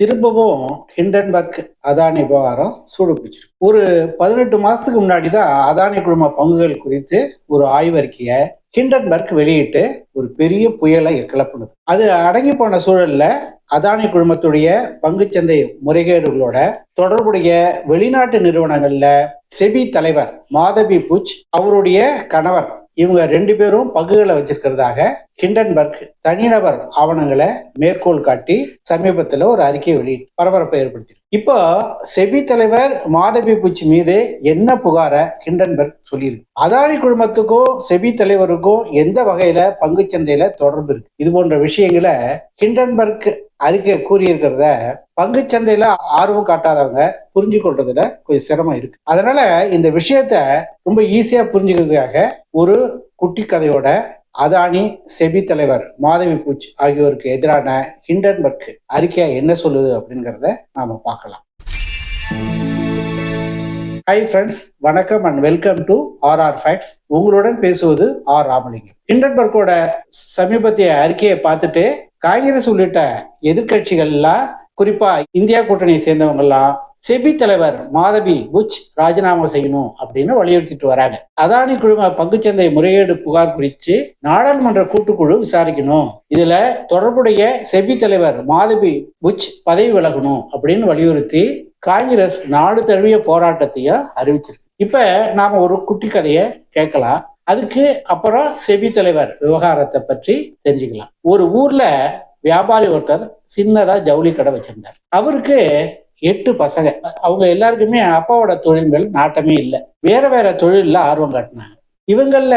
திரும்பவும் ஹிண்டன்பர்க் அதானி விவகாரம் சூடு பிடிச்சிருக்கு ஒரு பதினெட்டு மாசத்துக்கு முன்னாடி தான் அதானி குழும பங்குகள் குறித்து ஒரு ஆய்வறிக்கையை ஹிண்டன்பர்க் வெளியிட்டு ஒரு பெரிய புயலை கிளப்புனது. அது அடங்கி போன சூழல்ல அதானி குழுமத்துடைய பங்குச்சந்தை முறைகேடுகளோட தொடர்புடைய வெளிநாட்டு நிறுவனங்கள்ல செபி தலைவர் மாதவி புச் அவருடைய கணவர் இவங்க ரெண்டு பேரும் பங்குகளை வச்சிருக்கிறதாக ஹிண்டன்பர்க் தனிநபர் ஆவணங்களை மேற்கோள் காட்டி சமீபத்துல ஒரு அறிக்கை வெளியிட்டு பரபரப்பை ஏற்படுத்தி இப்போ செபி தலைவர் மாதவி பூச்சி மீது என்ன புகார ஹிண்டன்பர்க் சொல்லியிருக்கு? அதானி குழுமத்துக்கும் செபி தலைவருக்கும் எந்த வகையில பங்கு சந்தையில தொடர்பு இருக்கு? இது போன்ற விஷயங்களை ஹிண்டன்பர்க் அறிக்கை கூறியிருக்கிறத பங்கு சந்தையில ஆர்வம் காட்டாதவங்க புரிஞ்சு கொள்றதுல கொஞ்சம் சிரமம் இருக்கு. அதனால இந்த விஷயத்த ரொம்ப ஈஸியா புரிஞ்சுக்கிறதுக்காக ஒரு குட்டி கதையோட அதானி செபி தலைவர் மாதவி பூச் ஆகியோருக்கு எதிரான ஹிண்டன்பர்க் அறிக்கை என்ன சொல்லுது அப்படிங்கிறத நாம பார்க்கலாம். ஹாய் ஃப்ரெண்ட்ஸ் வணக்கம் and welcome to R R facts உங்களுடன் பேசுவது ஆர் ராமலிங்கம் ஹிண்டன்பர்க்கோட சமீபத்திய அறிக்கையை பார்த்துட்டு காங்கிரஸ் உள்ளிட்ட எதிர்கட்சிகள்லாம் குறிப்பா இந்தியா கூட்டணியை சேர்ந்தவங்கெல்லாம் செபி தலைவர் மாதவி புச் ராஜினாமா செய்யணும் அப்படின்னு வலியுறுத்திட்டு வராங்க. அதானி குழும பங்குச்சந்தை முறையீடு புகார் குறித்து நாடாளுமன்ற கூட்டுக்குழு விசாரிக்கணும். இதுல தொடர்புடைய செபி தலைவர் மாதவி புச் பதவி விலகணும் அப்படின்னு வலியுறுத்தி காங்கிரஸ் நாடு தழுவிய போராட்டத்தையும் அறிவிச்சிருக்கு. இப்ப நாம ஒரு குட்டி கதையை கேட்கலாம். அதுக்கு அப்புறம் செபி தலைவர் விவகாரத்தை பற்றி தெரிஞ்சுக்கலாம். ஒரு ஊர்ல வியாபாரி ஒருத்தர் சின்னதா ஜவுளி கடை வச்சிருந்தார். அவருக்கு எட்டு பசங்க. அவங்க எல்லாருக்குமே அப்பாவோட தொழில் மேல் நாட்டமே இல்லை. வேற வேற தொழில்ல ஆர்வம் காட்டினாங்க. இவங்கள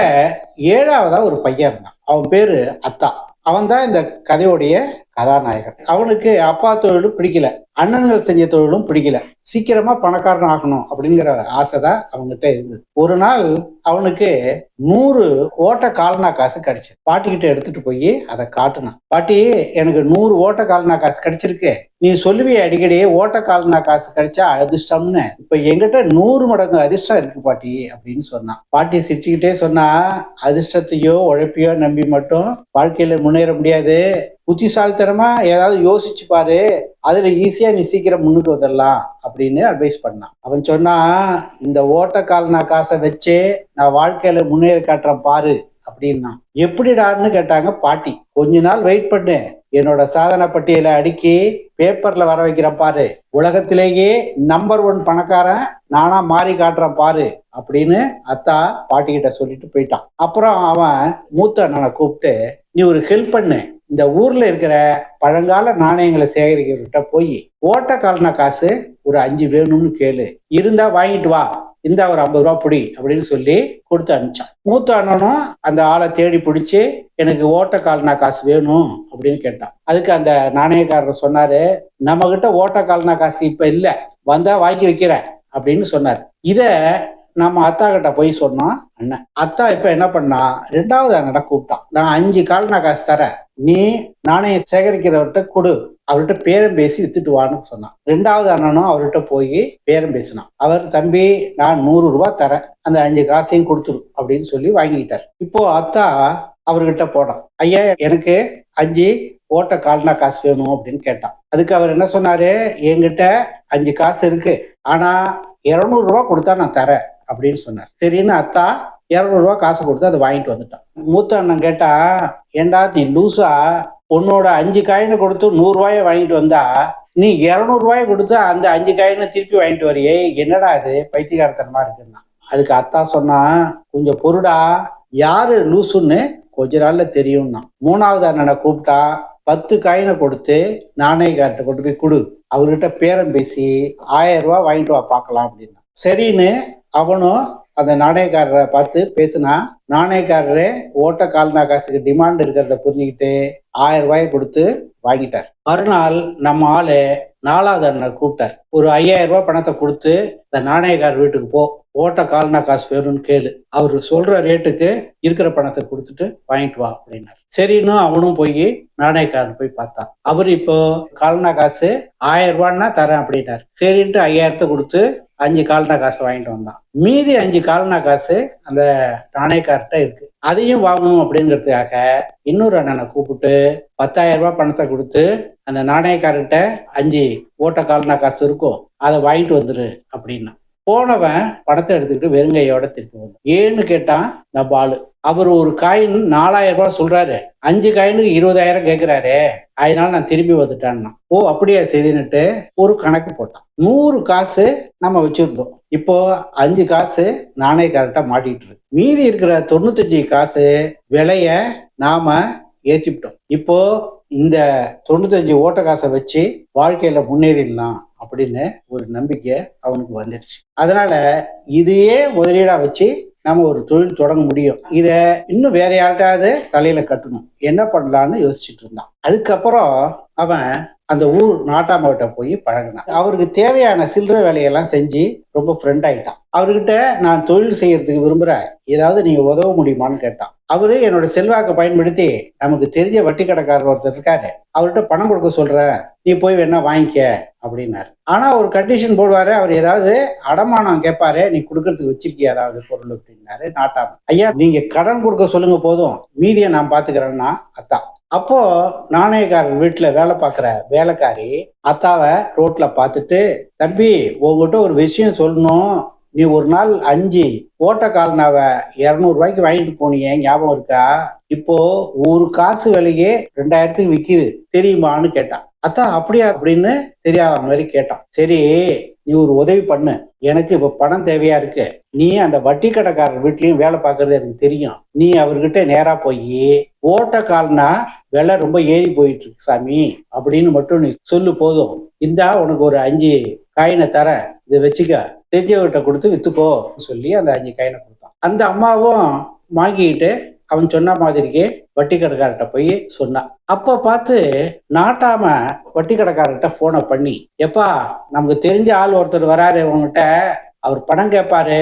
ஏழாவதா ஒரு பையன் இருந்தான். அவன் பேரு அத்தா. அவன் தான் இந்த கதையோடைய கதாநாயகன். அவனுக்கு அப்பா தொழிலும் பிடிக்கல. அண்ணன்கள் செஞ்ச தொழிலும் பிடிக்கல. சீக்கிரமா பணக்காரன் ஆகணும் அப்படிங்கிற ஆசை தான் அவங்ககிட்ட இருந்தது. ஒரு நாள் அவனுக்கு நூறு ஓட்ட கால்னா காசு கிடைச்சது. பாட்டிக்கிட்ட எடுத்துட்டு போய் அதை காட்டுனான். பாட்டி எனக்கு நூறு ஓட்ட கால்னா காசு கிடைச்சிருக்கு. நீ சொல்லுவிய அடிக்கடி ஓட்ட கால்னா காசு கிடைச்சா அதிர்ஷ்டம்னு. இப்ப எங்கிட்ட நூறு மடங்கு அதிர்ஷ்டம் இருக்கு பாட்டி அப்படின்னு சொன்னான். பாட்டி சிரிச்சுக்கிட்டே சொன்னா அதிர்ஷ்டத்தையோ உழைப்பையோ நம்பி மட்டும் வாழ்க்கையில முன்னேற முடியாது. புத்திசாலித்தனமா ஏதாவது யோசிச்சு பாரு. அதுல ஈஸியா நீ சீக்கிரம் முன்னுக்கு வந்துடலாம் அப்படின்னு அட்வைஸ் பண்ணான். அவன் சொன்னா இந்த ஓட்டக்கால்னா காசை வச்சே நான் வாழ்க்கையில முன்னேறி காட்டுறேன் பாரு அப்படின்னா எப்படிடான்னு கேட்டாங்க பாட்டி. கொஞ்ச நாள் வெயிட் பண்ணு. என்னோட சாதனை பட்டியலை அடுக்கி பேப்பர்ல வர வைக்கிறேன் பாரு. உலகத்திலேயே நம்பர் ஒன் பணக்காரன் நானா மாறி காட்டுறேன் பாரு அப்படின்னு அத்தா பாட்டி கிட்ட சொல்லிட்டு போயிட்டான். அப்புறம் அவன் மூத்த அண்ணனை கூப்பிட்டு நீ ஒரு ஹெல்ப் பண்ணு. இந்த ஊர்ல இருக்கிற பழங்கால நாணயங்களை சேகரிக்கிறவர்கிட்ட போய் ஓட்ட காசு? ஒரு அஞ்சு வேணும்னு கேளு. இருந்தா வாங்கிட்டு வா. இந்த ஒரு ஐம்பது ரூபா பிடி அப்படின்னு சொல்லி கொடுத்து அனுப்பிச்சான். மூத்த அண்ணனும் அந்த ஆளை தேடி பிடிச்சி எனக்கு ஓட்ட கால்னா காசு வேணும் அப்படின்னு கேட்டான். அதுக்கு அந்த நாணயக்காரர் சொன்னாரு நம்ம கிட்ட ஓட்ட கால்னா காசு இப்ப இல்ல. வந்தா வாங்கி வைக்கிறேன் அப்படின்னு சொன்னார். இத நம்ம அத்தா கிட்ட போய் சொன்னோம் அண்ணன் அத்தா இப்ப என்ன பண்ணா ரெண்டாவது அண்ணனை கூப்பிட்டான். நான் அஞ்சு கால்னா காசு தரேன். நீ நாணயம் சேகரிக்கிறவர்கிட்ட கொடு. அவர்கிட்ட பேரம் பேசி வித்துட்டு வான்னு சொன்னான். ரெண்டாவது அண்ணனும் அவர்கிட்ட போய் பேரம் பேசினான். அவர் தம்பி நான் நூறு ரூபாய் தரேன். அந்த அஞ்சு காசையும் கொடுத்துரு அப்படின்னு சொல்லி வாங்கிக்கிட்டார். இப்போ அத்தா அவர்கிட்ட போனான். ஐயா எனக்கு அஞ்சு ஓட்ட கால்னா காசு வேணும் அப்படின்னு கேட்டான். அதுக்கு அவர் என்ன சொன்னாரு என்கிட்ட அஞ்சு காசு இருக்கு. ஆனா இருநூறு ரூபா கொடுத்தா நான் தரேன். அப்படின்னு சொன்னார். சரின்னு அத்தா இரநூறுவா காசு கொடுத்து அதை வாங்கிட்டு வந்துட்டான். மூத்த அண்ணன் கேட்டா ஏண்டா நீ லூசா? உன்னோட அஞ்சு காயினை கொடுத்து நூறுரூவாய வாங்கிட்டு வந்தா நீ இருநூறு கொடுத்து அந்த அஞ்சு காயினை திருப்பி வாங்கிட்டு வரியே? என்னடா அது பைத்தியகாரத்தனமா இருக்குன்னா. அதுக்கு அத்தா சொன்னா கொஞ்சம் பொருடா யாரு லூசுன்னு கொஞ்ச நாள்ல தெரியும்னா மூணாவது அண்ணனை கூப்பிட்டா பத்து காயினை கொடுத்து நாணயக்கார்ட்ட கொண்டு போய் கொடு. அவர்கிட்ட பேரம் பேசி ஆயிரம் ரூபாய் வாங்கிட்டு வா பார்க்கலாம் அப்படின்னா. சரின்னு அவனும் அந்த நாணயக்காரரை பார்த்து பேசுனா நாணயக்காரரு ஓட்ட கால்னா காசுக்கு டிமாண்ட் இருக்கிறத புரிஞ்சுக்கிட்டு ஆயிரம் ரூபாய் கொடுத்து வாங்கிட்டார். மறுநாள் நம்ம ஆளு நாலாவது அண்ணர் கூப்பிட்டார். ஒரு ஐயாயிரம் ரூபாய் பணத்தை கொடுத்து இந்த நாணயக்காரர் வீட்டுக்கு போ. ஓட்ட கால்னா காசு வேணும்னு கேளு. அவர் சொல்ற ரேட்டுக்கு இருக்கிற பணத்தை கொடுத்துட்டு வாங்கிட்டு வா அப்படின்னாரு. சரின்னு அவனும் போய் நாணயக்காரன் போய் பார்த்தான். அவர் இப்போ கால்னா காசு ஆயிரம் ரூபான்னா தரேன் அப்படின்னாரு. சரின்ட்டு ஐயாயிரத்தை கொடுத்து அஞ்சு கால்னா காசு வாங்கிட்டு வந்தான். மீதி அஞ்சு கால்னா காசு அந்த நாணயக்கார்ட்ட இருக்கு. அதையும் வாங்கணும் அப்படிங்கிறதுக்காக இன்னொரு அண்ணனை கூப்பிட்டு பத்தாயிரம் ரூபாய் பணத்தை கொடுத்து அந்த நாணயக்காரர்கிட்ட அஞ்சு ஓட்ட கால்னா காசு இருக்கும் அதை வாங்கிட்டு வந்துரு அப்படின்னா. போனவன் படத்தை எடுத்துக்கிட்டு வெறுங்கையோட திருப்பி வந்தான். ஏன்னு கேட்டான் இந்த பாலு. அவர் ஒரு காயின் நாலாயிரம் ரூபாய் சொல்றாரு. அஞ்சு காயினுக்கு இருபதாயிரம் கேட்கிறாரு அதனால நான் திரும்பி வந்துட்டேன்னா. ஓ அப்படியா செய்துன்னுட்டு ஒரு கணக்கு போட்டான். நூறு காசு நம்ம வச்சிருந்தோம். இப்போ அஞ்சு காசு நாணயக்காரர்கிட்ட மாட்டிட்டு இருக்கு. மீதி இருக்கிற தொண்ணூத்தஞ்சு காசு விலைய நாம ஏற்றிவிட்டோம் இப்போ இந்த தொண்ணூத்தஞ்சு ஓட்ட காசை வச்சு வாழ்க்கையில முன்னேறிடலாம். அப்படின்னு ஒரு நம்பிக்கை அவனுக்கு வந்துடுச்சு. அதனால இதையே முதலீடா வச்சு நம்ம ஒரு தொழில் தொடங்க முடியும். இத இன்னும் வேற யார்கிட்டாவது தலையில கட்டணும். என்ன பண்ணலான்னு யோசிச்சுட்டு இருந்தான். அதுக்கப்புறம் அவன் அந்த ஊர் நாட்டாமகிட்ட போய் பழகினான். அவருக்கு தேவையான சில்லற வேலையெல்லாம் செஞ்சு ரொம்ப ஃப்ரெண்ட் ஆயிட்டான். அவர்கிட்ட நான் தொழில் செய்யறதுக்கு விரும்புகிறேன் ஏதாவது நீங்க உதவ முடியுமான்னு கேட்டான். அவரு என்னோட செல்வாக்கை பயன்படுத்தி நமக்கு தெரிஞ்ச வட்டி கடைக்காரர் ஒருத்தர் இருக்காரு. அவர்கிட்ட பணம் கொடுக்க சொல்ற நீ போய் வேணா வாங்கிக்க. அப்படின்னாரு. ஆனா ஒரு கண்டிஷன் போடுவாரு அவர் ஏதாவது அடமானம் கேட்பாரு நீ கொடுக்கறதுக்கு வச்சிருக்கிய ஏதாவது பொருள்? அப்படின்னாரு நாட்டாம. ஐயா நீங்க கடன் கொடுக்க சொல்லுங்க போதும். மீதியை நான் பாத்துக்கிறேன்னா அத்தா. அப்போ நாணயக்காரர் வீட்டுல வேலை பார்க்குற வேலைக்காரி அத்தாவை ரோட்ல பார்த்துட்டு தம்பி உங்ககிட்ட ஒரு விஷயம் சொல்லணும். நீ ஒரு நாள் அஞ்சு ஓட்ட கால்னாவை இரநூறுபாய்க்கு வாங்கிட்டு போனீங்க ஞாபகம் இருக்கா? இப்போ ஒரு காசு விலையே ரெண்டாயிரத்துக்கு விக்குது. தெரியுமான்னு கேட்டான் அதான் அப்படியா அப்படின்னு தெரியாத மாதிரி கேட்டான். சரி நீ ஒரு உதவி பண்ணு. எனக்கு இப்ப பணம் தேவையா இருக்கு. நீ அந்த வட்டி கடைக்காரர் வீட்லயும் வேலை பார்க்கறது எனக்கு தெரியும். நீ அவர்கிட்ட நேரா போய் ஓட்ட கால்னா விலை ரொம்ப ஏறி போயிட்டு இருக்கு சாமி அப்படின்னு மட்டும் நீ சொல்லு போதும். இந்தா உனக்கு ஒரு அஞ்சு காயினை தர. இதை வச்சுக்க. தெரிஞ்சவர்கிட்ட கொடுத்து வித்துக்கோ சொல்லி அந்த அஞ்சு காயினை கொடுத்தான். அந்த அம்மாவும் வாங்கிக்கிட்டு அவன் சொன்ன மாதிரியே வட்டி கடைக்காரர்கிட்ட போய் சொன்னான் அப்ப பார்த்து நாட்டாம வட்டி கடைக்காரர்கிட்ட போனை பண்ணி எப்பா நமக்கு தெரிஞ்ச ஆள் ஒருத்தர் வராரு உங்ககிட்ட அவர் பணம் கேட்பாரு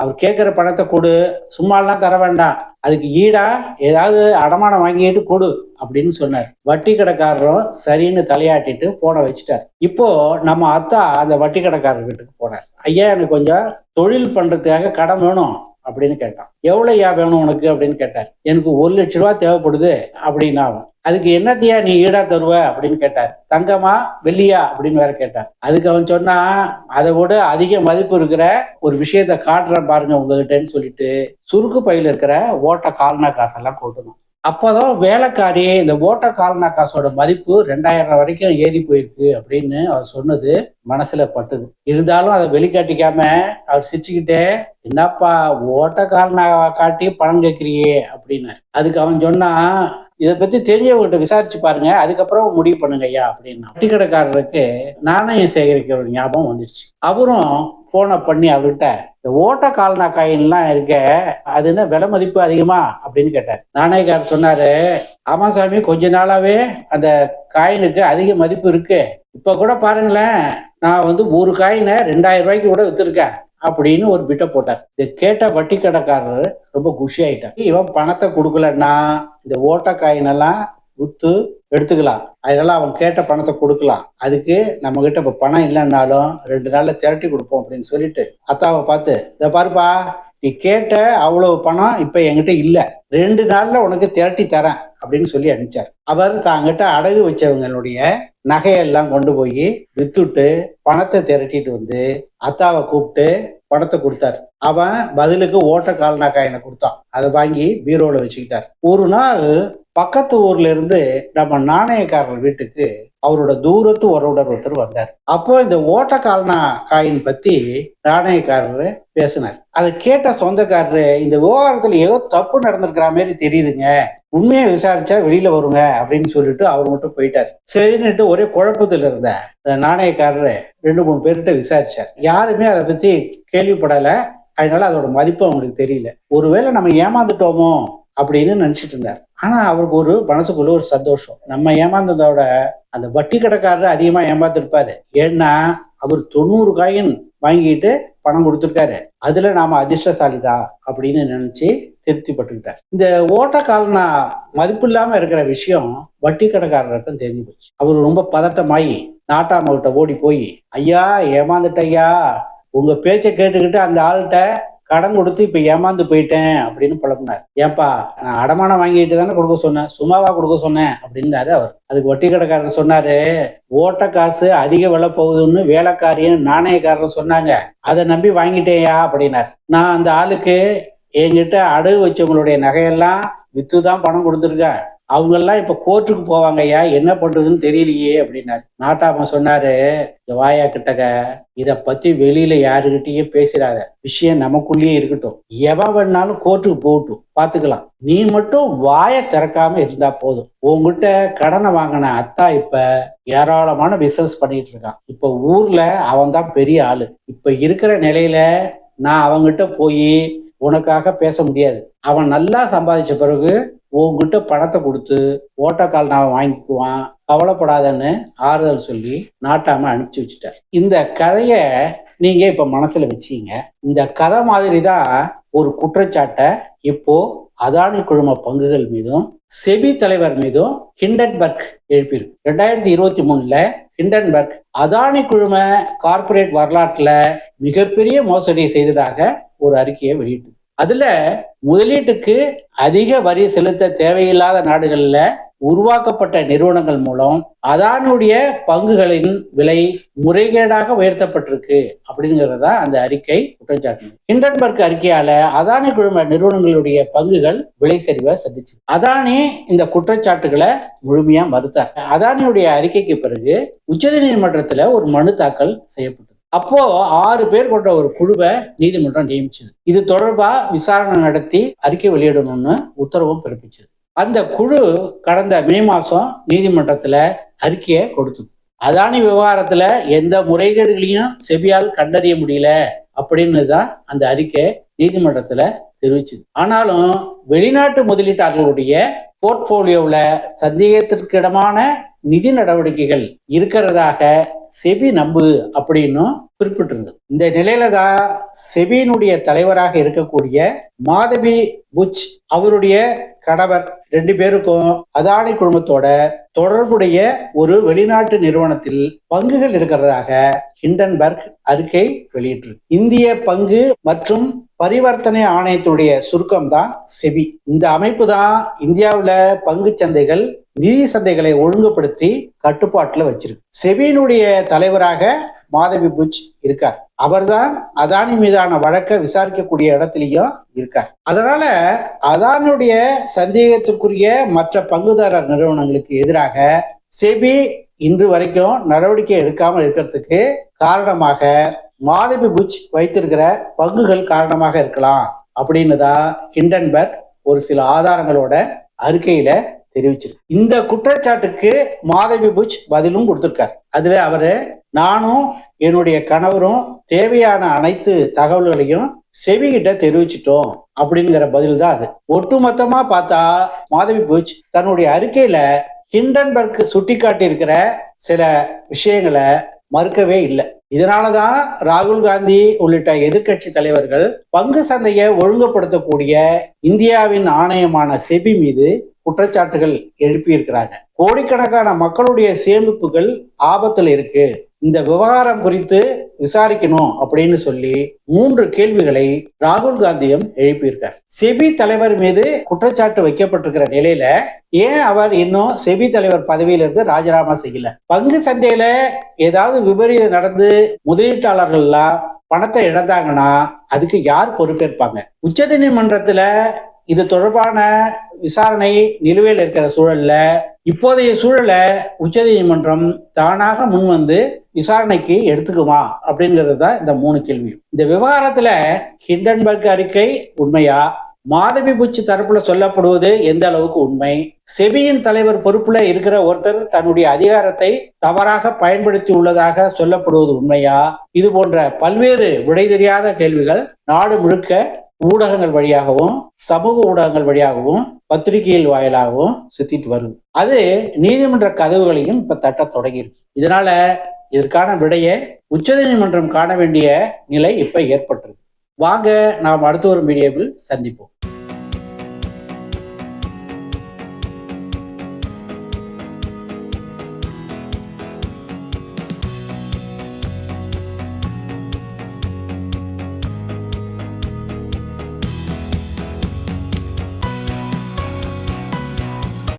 அவர் கேட்கிற பணத்தை கொடு சும்மாலாம் தர வேண்டாம். அதுக்கு ஈடா ஏதாவது அடமானம் வாங்கிட்டு கொடு அப்படின்னு சொன்னார். வட்டி கடைக்காரரும் சரின்னு தலையாட்டிட்டு போனை வச்சுட்டார். இப்போ நம்ம அத்தா அந்த வட்டி கடைக்காரர் வீட்டுக்கு போனார். ஐயா எனக்கு கொஞ்சம் தொழில் பண்றதுக்காக கடன் வேணும். அப்படின்னு கேட்டான். எவ்வளவு ஐயா வேணும் உனக்கு அப்படின்னு கேட்டார். எனக்கு ஒரு லட்ச ரூபா தேவைப்படுது அப்படின்னா அவன் அதுக்கு என்னத்தையா நீ ஈடா தருவ அப்படின்னு கேட்டார். தங்கமா வெள்ளியா அப்படின்னு வேற கேட்டார். அதுக்கு அவன் சொன்னா அதை விட அதிக மதிப்பு இருக்கிற ஒரு விஷயத்த காட்டுறேன் பாருங்க உங்ககிட்டன்னு சொல்லிட்டு சுருக்கு பையில இருக்கிற ஓட்ட கால்னா காசெல்லாம் கொட்டணும். அப்போதான் வேலைக்காரி இந்த ஓட்ட கால்னா காசோட மதிப்பு ரெண்டாயிரம் வரைக்கும் ஏறி போயிருக்கு அப்படின்னு அவர் சொன்னது மனசுல பட்டுது. இருந்தாலும் அதை வெளிக்காட்டிக்காம அவர் சிரிச்சுக்கிட்டே என்னப்பா ஓட்ட கால்னா காட்டி பணம் கேட்கிறியே அப்படின்னு அதுக்கு அவன் சொன்னா இதை பத்தி தெரிஞ்சவங்ககிட்ட விசாரிச்சு பாருங்க அதுக்கப்புறம் முடிவு பண்ணுங்க ஐயா அப்படின்னா வட்டிக்கடைக்காரருக்கு நாணயம் சேகரிக்கிற ஞாபகம் வந்துடுச்சு அவரும் போனை பண்ணி அவர்கிட்ட இந்த ஓட்ட கால்னா காயின்லாம் இருக்க அது என்ன விலை மதிப்பு அதிகமா? அப்படின்னு கேட்டார். நாணயக்காரர் சொன்னாரு ஆமா சாமி கொஞ்ச நாளாவே அந்த காயினுக்கு அதிக மதிப்பு இருக்கு. இப்ப கூட பாருங்களேன் நான் வந்து ஒரு காயினை ரெண்டாயிரம் ரூபாய்க்கு கூட வித்திருக்கேன் அப்படின்னு ஒரு பிட்டை போட்டார். இதை கேட்ட வட்டி கடைக்காரர் ரொம்ப குஷி ஆயிட்டார். இவன் பணத்தை கொடுக்கலன்னா இந்த ஓட்ட காயினெல்லாம் வித்து எடுத்துக்கலாம். அதனால அவன் கேட்ட பணத்தை கொடுக்கலாம். அதுக்கு நம்ம கிட்ட இப்ப பணம் இல்லைன்னாலும் ரெண்டு நாள்ல திரட்டி கொடுப்போம் அப்படின்னு சொல்லிட்டு அத்தாவை பார்த்து இதை பாருப்பா நீ கேட்ட அவ்வளவு பணம் இப்ப என்கிட்ட இல்ல. ரெண்டு நாள்ல உனக்கு திரட்டி தரேன். அப்படின்னு சொல்லி அனுப்பிச்சார். அவர் தாங்கிட்ட அடகு வச்சவங்களுடைய நகையெல்லாம் கொண்டு போய் வித்துட்டு பணத்தை திரட்டிட்டு வந்து அத்தாவை கூப்பிட்டு பணத்தை கொடுத்தாரு. அவன் பதிலுக்கு ஓட்ட கால்னா கொடுத்தான். அதை வாங்கி பீரோல வச்சுக்கிட்டார். ஒரு நாள் பக்கத்து ஊர்ல இருந்து நம்ம நாணயக்காரர் வீட்டுக்கு அவரோட தூரத்து உறவுடர் ஒருத்தர் வந்தார். அப்போ இந்த ஓட்ட கால்னா காயின் பத்தி நாணயக்காரர் பேசினார். அதை கேட்ட சொந்தக்காரரு இந்த விவகாரத்துல ஏதோ தப்பு நடந்திருக்கிற மாதிரி தெரியுதுங்க. உண்மையை விசாரிச்சா வெளியில வருங்க அப்படின்னு சொல்லிட்டு அவர் மட்டும் போயிட்டார். சரின்னுட்டு ஒரே குழப்பத்துல இருந்த அந்த நாணயக்காரரு ரெண்டு மூணு பேர்கிட்ட விசாரிச்சார். யாருமே அதை பத்தி கேள்விப்படல. அதனால அதோட மதிப்பு அவங்களுக்கு தெரியல. ஒருவேளை நம்ம ஏமாந்துட்டோமோ அப்படின்னு நினைச்சிட்டு இருந்தார். ஆனா அவருக்கு ஒரு மனசுக்குள்ள ஒரு சந்தோஷம். நம்ம ஏமாந்ததோட அந்த வட்டி கடைக்காரர் அதிகமா ஏமாத்திருப்பாரு. ஏன்னா அவர் தொண்ணூறு காயின் வாங்கிட்டு பணம் கொடுத்துருக்காரு. அதுல நாம அதிர்ஷ்டசாலிதா அப்படின்னு நினைச்சு திருப்தி பட்டுக்கிட்டார் இந்த ஓட்டக்காரனா மதிப்பு இல்லாம இருக்கிற விஷயம் வட்டி கடைக்காரருக்கும் தெரிஞ்சு போச்சு. அவர் ரொம்ப பதட்டமாயி நாட்டாமகிட்ட ஓடி போய் ஐயா ஏமாந்துட்ட ஐயா உங்க பேச்சை கேட்டுக்கிட்டு அந்த ஆள்கிட்ட கடன் கொடுத்து இப்ப ஏமாந்து போயிட்டேன் அப்படின்னு புலப்பினார் ஏப்பா நான் அடமானம் வாங்கிட்டு தானே கொடுக்க சொன்னேன் சும்மாவா கொடுக்க சொன்னேன் அப்படின்னாரு அவர். அதுக்கு வட்டி கடைக்காரர் சொன்னாரு ஓட்ட காசு அதிக விலை போகுதுன்னு வேலைக்காரியும் நாணயக்காரரும் சொன்னாங்க. அதை நம்பி வாங்கிட்டேயா அப்படின்னார். நான் அந்த ஆளுக்கு என்கிட்ட அடகு வச்சவங்களுடைய நகையெல்லாம் வித்து தான் பணம் கொடுத்துருக்கேன். அவங்க எல்லாம் இப்ப கோர்ட்டுக்கு போவாங்க ஐயா என்ன பண்றதுன்னு தெரியலையே அப்படின்னாரு. நாட்டாம சொன்னாரு "இந்த வாயா கிட்டக இத பத்தி வெளியில யாருகிட்டயும் பேசிடாத. விஷயம் நமக்குள்ளேயே இருக்கட்டும். எவன் வேணாலும் கோர்ட்டுக்கு போகட்டும். பாத்துக்கலாம். நீ மட்டும் வாயை திறக்காம இருந்தா போதும். உன்கிட்ட கடனை வாங்கின அத்தா இப்ப ஏராளமான பிசினஸ் பண்ணிட்டு இருக்கான். இப்ப ஊர்ல அவன் தான் பெரிய ஆளு. இப்ப இருக்கிற நிலையில நான் அவங்கிட்ட போய் உனக்காக பேச முடியாது. அவன் நல்லா சம்பாதிச்ச பிறகு உன்கிட்ட பணத்தை கொடுத்து ஓட்டக்கால் நான் வாங்கிக்குவான் கவலைப்படாதன்னு ஆறுதல் சொல்லி நாட்டாம அனுப்பிச்சு வச்சுட்டார். இந்த கதைய நீங்க இப்ப மனசுல வச்சீங்க. இந்த கதை மாதிரி தான் ஒரு குற்றச்சாட்டை இப்போ அதானி குழும பங்குகள் மீதும் செபி தலைவர் மீதும் ஹிண்டன்பர்க் எழுப்பியிருக்கு. ரெண்டாயிரத்தி இருபத்தி மூணுல ஹிண்டன்பர்க் அதானி குழும கார்ப்பரேட் வரலாற்றுல மிகப்பெரிய மோசடியை செய்ததாக ஒரு அறிக்கையை வெளியிட்டு அதுல முதலீட்டுக்கு அதிக வரி செலுத்த தேவையில்லாத நாடுகள்ல உருவாக்கப்பட்ட நிறுவனங்கள் மூலம் அதானுடைய பங்குகளின் விலை முறைகேடாக உயர்த்தப்பட்டிருக்கு அப்படிங்கறத அந்த அறிக்கை குற்றஞ்சாட்டு ஹிண்டன்பர்க் அறிக்கையால அதானி குழும நிறுவனங்களுடைய பங்குகள் விலை சரிவை சந்திச்சு. அதானி இந்த குற்றச்சாட்டுகளை முழுமையா மறுத்தார். அதானியுடைய அறிக்கைக்கு பிறகு உச்சநீதிமன்றத்துல ஒரு மனு தாக்கல் செய்யப்பட்டது. அப்போ ஆறு பேர் கொண்ட ஒரு குழுவை நீதிமன்றம் நியமிச்சது. இது தொடர்பா விசாரணை நடத்தி அறிக்கை வெளியிடணும்னு உத்தரவும் பிறப்பிச்சது. அந்த குழு கடந்த மே மாசம் நீதிமன்றத்துல அறிக்கையை கொடுத்தது. அதானி விவகாரத்துல எந்த முறைகேடுகளையும் செபியால் கண்டறிய முடியல அப்படின்னு தான் அந்த அறிக்கை நீதிமன்றத்துல தெரிவிச்சது. ஆனாலும் வெளிநாட்டு முதலீட்டாளர்களுடைய போர்ட்போலியோவில் சந்தேகத்திற்கிடமான நிதி நடவடிக்கைகள் இருக்கிறதாக செபி நம்பு அப்படின்னும் குறிப்பிட்டிருந்தது. இந்த நிலையில தான் செபியினுடைய தலைவராக இருக்கக்கூடிய மாதவி புச் அவருடைய கணவர் ரெண்டு பேருக்கும் அதானி குழுமத்தோட தொடர்புடைய ஒரு வெளிநாட்டு நிறுவனத்தில் பங்குகள் இருக்கிறதாக ஹிண்டன்பர்க் அறிக்கை வெளியிட்டிருக்கு. இந்திய பங்கு மற்றும் பரிவர்த்தனை ஆணையத்தினுடைய சுருக்கம் தான் செபி. இந்த அமைப்பு தான் இந்தியாவில் பங்கு சந்தைகள் நிதி சந்தைகளை ஒழுங்குபடுத்தி கட்டுப்பாட்டுல வச்சிருக்கு. செபியினுடைய தலைவராக மாதவி புஜ் இருக்கார். அவர்தான் அதானி மீதான வழக்கை விசாரிக்கக்கூடிய இடத்துலயும் இருக்கார். அதனால அதானுடைய சந்தேகத்திற்குரிய மற்ற பங்குதாரர் நிறுவனங்களுக்கு எதிராக செபி இன்று வரைக்கும் நடவடிக்கை எடுக்காமல் இருக்கிறதுக்கு காரணமாக மாதவி புஜ் வைத்திருக்கிற பங்குகள் காரணமாக இருக்கலாம். அப்படின்னு தான் ஹிண்டன்பர்க் ஒரு சில ஆதாரங்களோட அறிக்கையில தெரிவிச்சிருக்கு. இந்த குற்றச்சாட்டுக்கு மாதவி புஜ் பதிலும் கொடுத்திருக்காரு. அதுல அவரு நானும் என்னுடைய கணவரும் தேவையான அனைத்து தகவல்களையும் செவிகிட்ட தெரிவிச்சிட்டோம் அப்படிங்கிற பதில் தான் அது. ஒட்டுமொத்தமா பார்த்தா மாதவி புச் தன்னுடைய அறிக்கையில ஹிண்டன்பர்க் சுட்டிக்காட்டி இருக்கிற சில விஷயங்களை மறுக்கவே இல்லை. இதனாலதான் ராகுல் காந்தி உள்ளிட்ட எதிர்க்கட்சி தலைவர்கள் பங்கு சந்தையை ஒழுங்குபடுத்தக்கூடிய இந்தியாவின் ஆணையமான செபி மீது குற்றச்சாட்டுகள் எழுப்பியிருக்கிறாங்க. கோடிக்கணக்கான மக்களுடைய சேமிப்புகள் ஆபத்தில் இருக்கு. இந்த விவகாரம் குறித்து விசாரிக்கணும் அப்படின்னு சொல்லி மூன்று கேள்விகளை ராகுல் காந்தியும் எழுப்பியிருக்கார். செபி தலைவர் மீது குற்றச்சாட்டு வைக்கப்பட்டிருக்கிற நிலையில ஏன் அவர் இன்னும் செபி தலைவர் பதவியிலிருந்து ராஜினாமா செய்யல? பங்கு சந்தையில ஏதாவது விபரீதம் நடந்து முதலீட்டாளர்கள்லாம் பணத்தை இழந்தாங்கன்னா அதுக்கு யார் பொறுப்பேற்பாங்க? உச்சநீதிமன்றத்துல இது தொடர்பான விசாரணை நிலுவையில் இருக்கிற சூழல்ல இப்போதைய சூழலை உச்சநீதிமன்றம் தானாக முன் வந்து விசாரணைக்கு எடுத்துக்குமா அப்படிங்கிறது தான் இந்த மூணு கேள்வி இந்த விவகாரத்துல ஹிண்டன்பர்க் அறிக்கை உண்மையா? மாதவி பூச்சி தரப்புல சொல்லப்படுவது எந்த அளவுக்கு உண்மை? செபியின் தலைவர் பொறுப்புல இருக்கிற ஒருத்தர் தன்னுடைய அதிகாரத்தை தவறாக பயன்படுத்தி உள்ளதாக சொல்லப்படுவது உண்மையா? இது போன்ற பல்வேறு விடை தெரியாத கேள்விகள் நாடு முழுக்க ஊடகங்கள் வழியாகவும் சமூக ஊடகங்கள் வழியாகவும் பத்திரிகைகள் வாயிலாகவும் சுத்திட்டு வருது. அது நீதிமன்ற கதவுகளையும் இப்ப தட்ட தொடங்கியிருக்கு. இதனால இதற்கான விடையை உச்சநீதிமன்றம் காண வேண்டிய நிலை இப்ப ஏற்பட்டிருக்கு. வாங்க நாம் அடுத்து ஒரு மீடியாவில் சந்திப்போம்.